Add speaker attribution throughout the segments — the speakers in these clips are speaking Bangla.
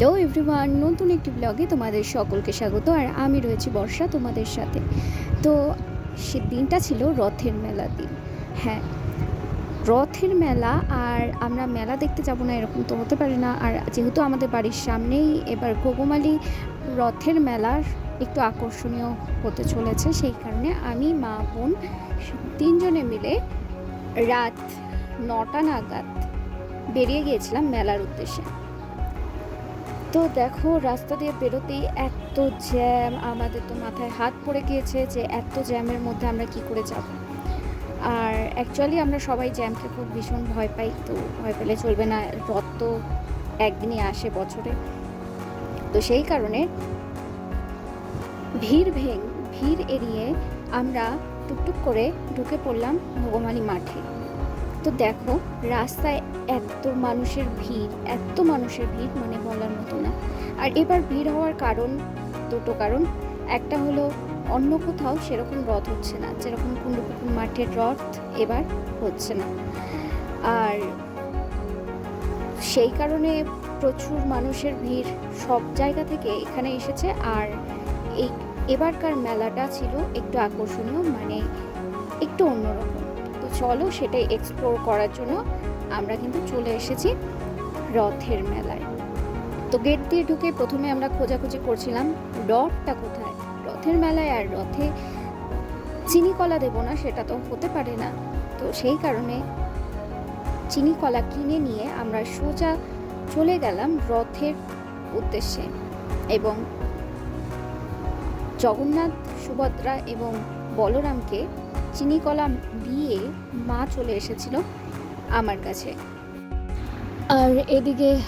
Speaker 1: হ্যালো এভরিওয়ান, নতুন একটি ব্লগে তোমাদের সকলকে স্বাগত, আর আমি রয়েছি বর্ষা তোমাদের সাথে। তো সে দিনটা ছিল রথের মেলা দিন। হ্যাঁ রথের মেলা আর আমরা মেলা দেখতে যাব না এরকম তো হতে পারে না। আর যেহেতু আমাদের বাড়ির সামনেই এবার ঘোগমালি রথের মেলার একটু আকর্ষণীয় হতে চলেছে, সেই কারণে আমি, মা, বোন তিনজনে মিলে রাত নটা নাগাদ বেরিয়ে গিয়েছিলাম মেলার উদ্দেশ্যে। তো দেখো, রাস্তা দিয়ে বেরোতেই এত জ্যাম। আমাদের তো মাথায় হাত পড়ে গিয়েছে যে এত জ্যামের মধ্যে আমরা কি করে যাব। আর অ্যাকচুয়ালি আমরা সবাই জ্যামকে খুব ভীষণ ভয় পাই, তো ভয় পেলে চলবে না। রথ তো একদিনই আসে বছরে। তো সেই কারণে ভিড় ভেঙ, ভিড় এড়িয়ে আমরা টুকটুক করে ঢুকে পড়লাম ভগবানী মাঠে। তো দেখো, রাস্তায় এত মানুষের ভিড়, এত মানুষের ভিড় মানে বলার মতো না। আর এবার ভিড় হওয়ার কারণ, দুটো কারণ। একটা হলো, অন্য কোথাও সেরকম রথ হচ্ছে না, যেরকম কুণ্ডুপুকুর মাঠের রথ এবার হচ্ছে না। আর সেই কারণে প্রচুর মানুষের ভিড় সব জায়গা থেকে এখানে এসেছে। আর এই এবারকার মেলাটা ছিল একটু আকর্ষণীয় মানে একটু অন্যরকম। চলো সেটাই এক্সপ্লোর করার জন্য আমরা কিন্তু চলে এসেছি রথের মেলায়। তো গেট দিয়ে ঢুকে প্রথমে আমরা খোঁজাখুঁজি করছিলাম রথটা কোথায়? রথের মেলায় আর রথে চিনি কলা দেবো না, সেটা তো হতে পারে না। তো সেই কারণে চিনি কলা কিনে নিয়ে আমরা সোজা চলে গেলাম রথের উদ্দেশ্যে। এবং জগন্নাথ, সুভদ্রা এবং বলরামকে চিনি কলা দিয়ে মা চলে এসেছিল আমার কাছে। আর এদিকে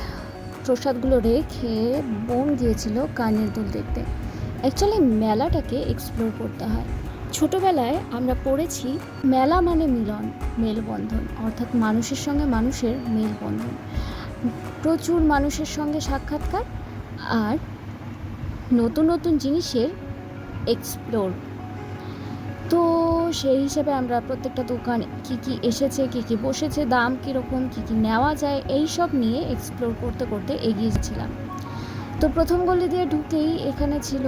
Speaker 1: প্রসাদগুলো রেখে বোন গিয়েছিল কানের দুল দেখতে। অ্যাকচুয়ালি মেলাটাকে এক্সপ্লোর করতে হয়। ছোটবেলায় আমরা পড়েছি মেলা মানে মিলন, মেলবন্ধন, অর্থাৎ মানুষের সঙ্গে মানুষের মেলবন্ধন। প্রচুর মানুষের সঙ্গে সাক্ষাৎকার আর নতুন নতুন জিনিসের এক্সপ্লোর তো সেই হিসেবে আমরা প্রত্যেকটা দোকানে কী কী এসেছে, কী কী বসেছে, দাম কীরকম, কী কী নেওয়া যায়, এই সব নিয়ে এক্সপ্লোর করতে করতে এগিয়েছিলাম তো প্রথম গলি দিয়ে ঢুকেই এখানে ছিল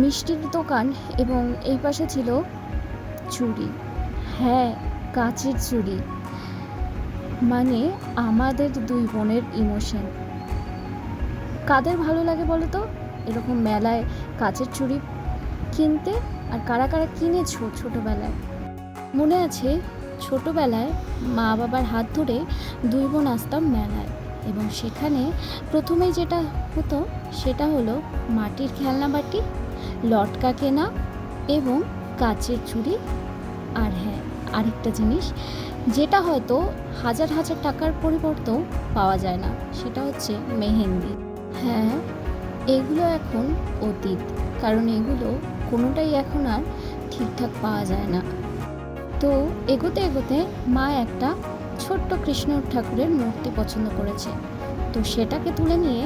Speaker 1: মিষ্টির দোকান এবং এই পাশে ছিল চুড়ি। হ্যাঁ কাচের চুড়ি। মানে আমাদের দুই বোনের ইমোশন কাদের ভালো লাগে বলো তো এরকম মেলায় কাচের চুড়ি কিনতে আর কারা কারা কিনেছো ছোটোবেলায়? মনে আছে ছোটোবেলায় মা বাবার হাত ধরে দুই বোন আসতাম মেলায় এবং সেখানে প্রথমেই যেটা হতো সেটা হলো মাটির খেলনা বাটি, লটকা কেনা এবং কাচের চুড়ি আর হ্যাঁ আরেকটা জিনিস, যেটা হয়তো হাজার হাজার টাকার পরিবর্তেও পাওয়া যায় না, সেটা হচ্ছে মেহেন্দি। হ্যাঁ এগুলো এখন অতীত, কারণ এগুলো কোনোটাই এখন আর ঠিকঠাক পাওয়া যায় না। তো এগোতে এগোতে মা একটা ছোট্ট কৃষ্ণ ঠাকুরের মূর্তি পছন্দ করেছে। তো সেটাকে তুলে নিয়ে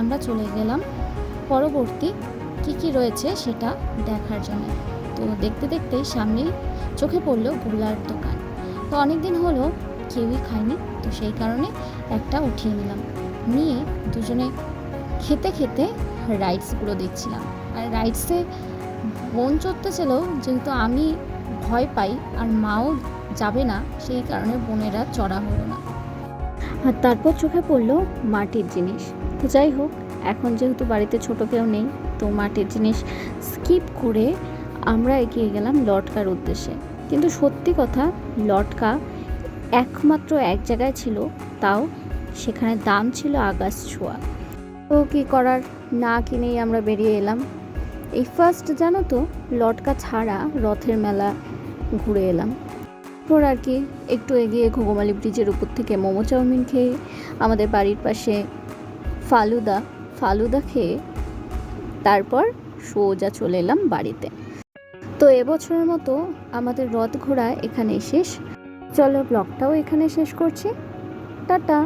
Speaker 1: আমরা চলে গেলাম। পরবর্তী কী কী রয়েছে সেটা দেখার জন্য। তো দেখতে দেখতে সামনেই চোখে পড়ল গোলার দোকান। তো অনেক দিন হলো কেউই খায়নি। তো সেই কারণে একটা উঠিয়ে নিলাম। নিয়ে দুজনে খেতে খেতে রাইডসগুলো দেখছিলাম। আর রাইডসে বোন চড়তেছিল, যেহেতু আমি ভয় পাই আর মাও যাবে না, সেই কারণে বোনেরা চড়া হলো না। আর তারপর চোখে পড়ল মাটির জিনিস। তো যাই হোক, এখন যেহেতু বাড়িতে ছোট কেউ নেই, তো মাটির জিনিস স্কিপ করে আমরা এগিয়ে গেলাম লটকার উদ্দেশ্যে। কিন্তু সত্যি কথা, লটকা একমাত্র এক জায়গায় ছিল, তাও সেখানে দাম ছিল আগাছ ছোঁয়া। তো কী করার? না কিনেই আমরা বেরিয়ে এলাম। এই ফার্স্ট জানো তো, লটকা ছাড়া রথের মেলা ঘুরে এলাম। তারপর আর কি, একটু এগিয়ে ঘুঘুমালি ব্রিজের উপর থেকে মোমো চাউমিন খেয়ে আমাদের বাড়ির পাশে ফালুদা ফালুদা খেয়ে তারপর সোজা চলে এলাম বাড়িতে। তো এবছরের মতো আমাদের রথ ঘোরা এখানেই শেষ। চলো ব্লগটাও এখানে শেষ করছি। টাটা!